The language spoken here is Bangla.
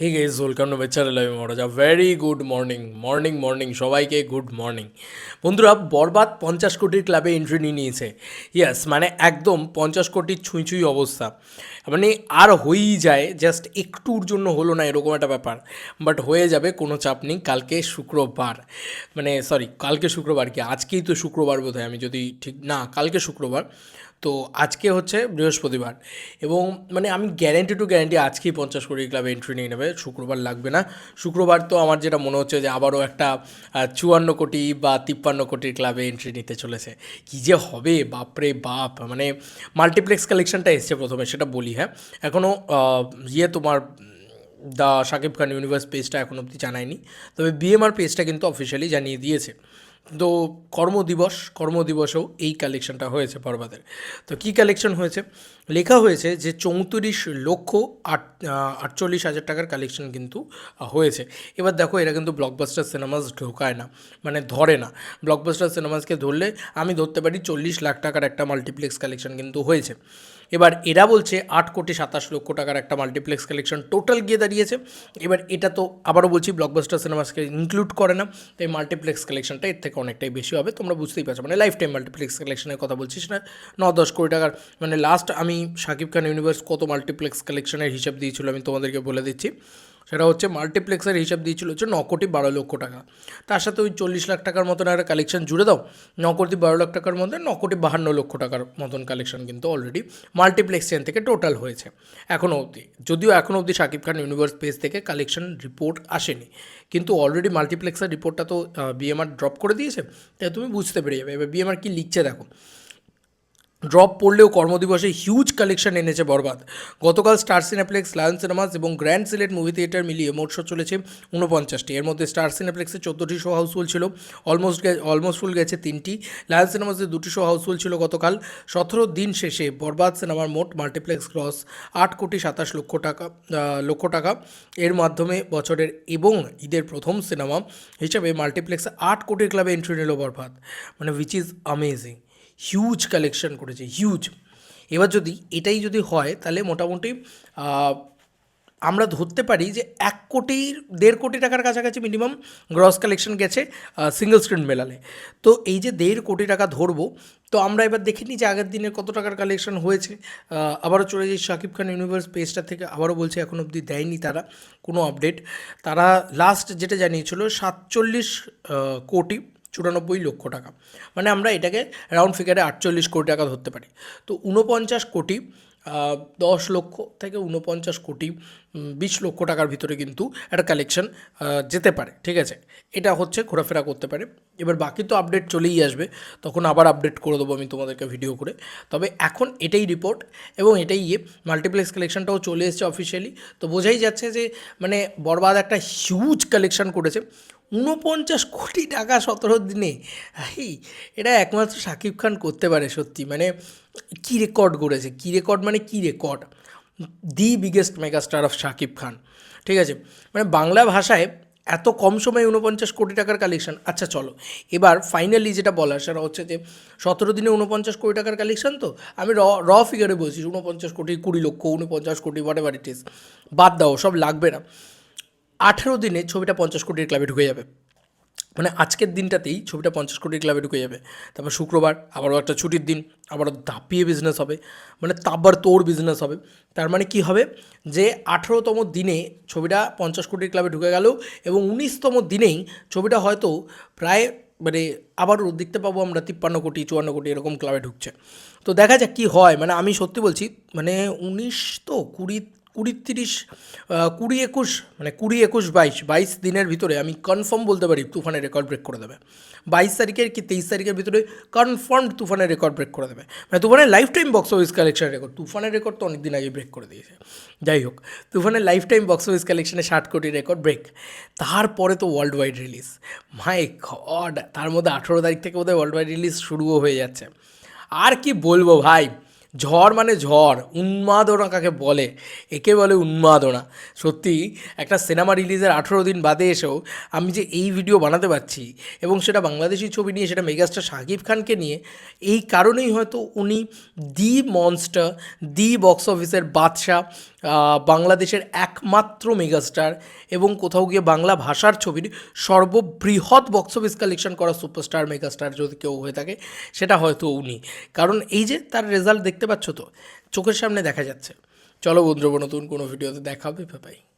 হে গেস ওয়েলকাম টু বেচার live Maharaja very good morning morning morning সবাইকে গুড মর্নিং বন্ধুরা, বরবাদ পঞ্চাশ কোটির ক্লাবে এন্ট্রি নিয়ে নিয়েছে। ইয়াস মানে একদম পঞ্চাশ কোটির ছুঁই ছুঁই অবস্থা। মানে আর হয়েই যায় জাস্ট একটুর জন্য হলো না, এরকম একটা ব্যাপার। বাট হয়ে যাবে, কোনো চাপ নেই। কালকে শুক্রবার। মানে সরি কালকে শুক্রবার কি? আজকেই তো শুক্রবার বোধ আমি যদি ঠিক না, কালকে শুক্রবার। তো আজকে হচ্ছে বৃহস্পতিবার এবং মানে আমি গ্যারেন্টি টু গ্যারেন্টি আজকেই পঞ্চাশ কোটি ক্লাবে এন্ট্রি নিয়ে নেবে, শুক্রবার লাগবে না। শুক্রবার তো আমার যেটা মনে হচ্ছে যে আবারও একটা চুয়ান্ন কোটি বা তিপ্পান্ন কোটির ক্লাবে এন্ট্রি নিতে চলেছে। কী যে হবে? বাপরে বাপ! মানে মাল্টিপ্লেক্স কালেকশনটা এসছে প্রথমে, সেটা বলি হ্যাঁ। এখনও ইয়ে তোমার দ্য শাকিব খান ইউনিভার্স পেজটা এখন অবধি জানায়নি। তবে বিএমআর পেজটা কিন্তু অফিসিয়ালি জানিয়ে দিয়েছে। তো কর্মদিবস, কর্মদিবসেও এই কালেকশনটা হয়েছে পর্বাদের তো কী কালেকশন হয়েছে? লেখা হয়েছে যে চৌত্রিশ লক্ষ আট আটচল্লিশ হাজার টাকার কালেকশন কিন্তু হয়েছে। এবার দেখো, এরা কিন্তু ব্লকবাস্টার সিনেমাস ঢোকায় না মানে ধরে না। ব্লকবাস্টার সিনেমাসকে ধরলে আমি ধরতে পারি চল্লিশ লাখ টাকার একটা মাল্টিপ্লেক্স কালেকশন কিন্তু হয়েছে। এবার এরা বলছে আট কোটি সাতাশ লক্ষ টাকার একটা মাল্টিপ্লেক্স কালেকশন টোটাল গিয়ে দাঁড়িয়েছে। এবার এটা তো আবারও বলছি ব্লকবাস্টার সিনেমাসকে ইনক্লুড করে না, তাই মাল্টিপ্লেক্স কালেকশনটা এর থেকে অনেকটাই বেশি হবে, তোমরা বুঝতেই পারছ। মানে লাইফ টাইম মাল্টিপ্লেক্স কালেকশনের কথা বলছি সেটা ন? দশ কোটি টাকার মানে লাস্ট আমি শাকিব খান ইউনিভার্স কত মাল্টিপ্লেক্স কালেকশনের হিসাব দিয়েছিল আমি তোমাদেরকে বলে দিচ্ছি। সেটা হচ্ছে মাল্টিপ্লেক্সের হিসাব দিয়েছিল হচ্ছে ন কোটি বারো লক্ষ টাকা। তার সাথে ওই চল্লিশ লাখ টাকার মতন একটা কালেকশন জুড়ে দাও, ন কোটি বারো লাখ টাকার মধ্যে ন কোটি বাহান্ন লক্ষ টাকার মতন কালেকশন কিন্তু অলরেডি মাল্টিপ্লেক্স চেন থেকে টোটাল হয়েছে এখনও অবধি। যদিও এখনও অবধি শাকিব খান ইউনিভার্স পেজ থেকে কালেকশন রিপোর্ট আসেনি, কিন্তু অলরেডি মাল্টিপ্লেক্সের রিপোর্টটা তো বিএমআর ড্রপ করে দিয়েছে, তাই তুমি বুঝতে পেরে যাবে। এবার বিএমআর কী লিখছে দেখো ড্রপ পড়লেও কর্মদিবসে হিউজ কালেকশন এনেছে বরবাদ। গতকাল স্টার সিনেপ্লেক্স লায়ন সিনেমাস এবং গ্র্যান্ড সিলেট মুভি থিয়েটার মিলিয়ে মোট শো চলেছে উনপঞ্চাশটি এর মধ্যে স্টার সিনেপ্লেক্সে চোদ্দোটি শো হাউসফুল ছিল অলমোস্ট অলমোস্ট ফুল গেছে তিনটি। লায়ন সিনেমাসে দুটি শো হাউসফুল ছিল গতকাল। সতেরো দিন শেষে বরবাদ সিনেমার মোট মাল্টিপ্লেক্স গ্রস আট কোটি সাতাশ লক্ষ টাকা লক্ষ টাকা। এর মাধ্যমে বছরের এবং ঈদের প্রথম সিনেমা হিসাবে মাল্টিপ্লেক্সে আট কোটি ক্লাবে এন্ট্রি নিল বরবাদ। মানে which is amazing huge collection করেছে হিউজ এবার যদি এটাই যদি হয়, তাহলে মোটামুটি আমরা ধরতে পারি যে এক কোটির দেড় কোটি টাকার কাছাকাছি মিনিমাম গ্রস কালেকশন গেছে সিঙ্গেল স্ক্রিন মেলালে। তো এই যে দেড় কোটি টাকা ধরবো, তো আমরা এবার দেখে নিই যে আগের দিনের কত টাকার কালেকশন হয়েছে। আবারও চলে যাই শাকিব খান ইউনিভার্স পেজটা থেকে, আবারও বলছে এখন অবধি দেয়নি তারা কোনো আপডেট তারা লাস্ট যেটা জানিয়েছিল, সাতচল্লিশ কোটি চুরানব্বই লক্ষ টাকা। মানে আমরা এটাকে রাউন্ড ফিগারে আটচল্লিশ কোটি টাকা ধরতে পারি। তো উনপঞ্চাশ কোটি দশ লক্ষ থেকে উনপঞ্চাশ কোটি বিশ লক্ষ টাকার ভিতরে কিন্তু একটা কালেকশন যেতে পারে। ঠিক আছে? এটা হচ্ছে ঘোরাফেরা করতে পারে। এবার বাকি তো আপডেট চলেই আসবে। তখন আবার আপডেট করে দেবো আমি তোমাদেরকে ভিডিও করে। তবে এখন এটাই রিপোর্ট এবং এটাই ইয়ে। মাল্টিপ্লেক্স কালেকশনটাও চলে এসেছে অফিসিয়ালি তো বোঝাই যাচ্ছে যে মানে বরবাদ একটা হিউজ কালেকশন করেছে। ঊনপঞ্চাশ কোটি টাকা সতেরো দিনে। এই এটা একমাত্র শাকিব খান করতে পারে সত্যি। মানে কী রেকর্ড করেছে কী রেকর্ড মানে কী record the biggest megastar of Shakib Khan. ঠিক আছে? মানে বাংলা ভাষায় এত কম সময়ে উনপঞ্চাশ কোটি টাকার কালেকশন আচ্ছা চলো। এবার ফাইনালি যেটা বলার, সেটা হচ্ছে যে সতেরো দিনে উনপঞ্চাশ কোটি টাকার কালেকশন তো? আমি র ফিগারে বলছি উনপঞ্চাশ কোটি, কুড়ি লক্ষ উনপঞ্চাশ কোটি হোয়াট এভার ইট বাদ দাও, সব লাগবে না। আঠেরো দিনে ছবিটা পঞ্চাশ কোটির ক্লাবে ঢুকে যাবে। মানে আজকের দিনটাতেই ছবিটা পঞ্চাশ কোটির ক্লাবে ঢুকে যাবে। তারপর শুক্রবার আবারও একটা ছুটির দিন, আবারও দাপিয়ে বিজনেস হবে। মানে তাব্বার তোর বিজনেস হবে। তার মানে কি হবে? যে আঠেরোতম দিনে ছবিটা পঞ্চাশ কোটির ক্লাবে ঢুকে গেল এবং উনিশতম দিনেই ছবিটা হয়তো প্রায় মানে আবারও দেখতে পাবো আমরা তিপ্পান্ন কোটি, চুয়ান্ন কোটি এরকম ক্লাবে ঢুকছে। তো দেখা যাক কী হয়। মানে আমি সত্যি বলছি মানে উনিশ তো কুড়ি কুড়ি তিরিশ কুড়ি একুশ মানে কুড়ি একুশ বাইশ বাইশ দিনের ভিতরে, আমি কনফার্ম বলতে পারি, তুফানের রেকর্ড ব্রেক করে দেবে। বাইশ তারিখের কি তেইশ তারিখের ভিতরে কনফার্ম তুফানের রেকর্ড ব্রেক করে দেবে। মানে তুফানের lifetime box office collection record তুফানের রেকর্ড তো অনেক দিন আগে ব্রেক করে দিয়েছে। যাই হোক, তুফানের লাইফ টাইম বক্স অফিস কালেকশনে ষাট কোটি রেকর্ড ব্রেক তারপরে তো worldwide release my God তার মধ্যে আঠেরো তারিখ থেকে বোধহয় ওয়ার্ল্ড ওয়াইড রিলিজ শুরুও হয়ে যাচ্ছে। আর কি বলব ভাই? ঝড় মানে ঝড়, উন্মাদনা কাকে বলে? একে বলে উন্মাদনা। সত্যি, একটা সিনেমা রিলিজের আঠেরো দিন বাদে এসেও আমি যে এই ভিডিও বানাতে পারছি এবং সেটা বাংলাদেশি ছবি নিয়ে, সেটা মেগাস্টার শাকিব খানকে নিয়ে, এই কারণেই হয়তো উনি দি মনস্টার, দি বক্স অফিসের বাদশাহ বাংলাদেশের একমাত্র মেগাস্টার এবং কোথাও গিয়ে বাংলা ভাষার ছবির সর্ববৃহৎ বক্স অফিস কালেকশন করা সুপারস্টার, মেগাস্টার যদি কেউ হয়ে থাকে, সেটা হয়তো উনি। কারণ এই যে তার রেজাল্ট দেখতে পাচ্ছ তো? চোখের সামনে দেখা যাচ্ছে। চলো বন্ধুরা নতুন কোনো ভিডিওতে দেখা হবে বাই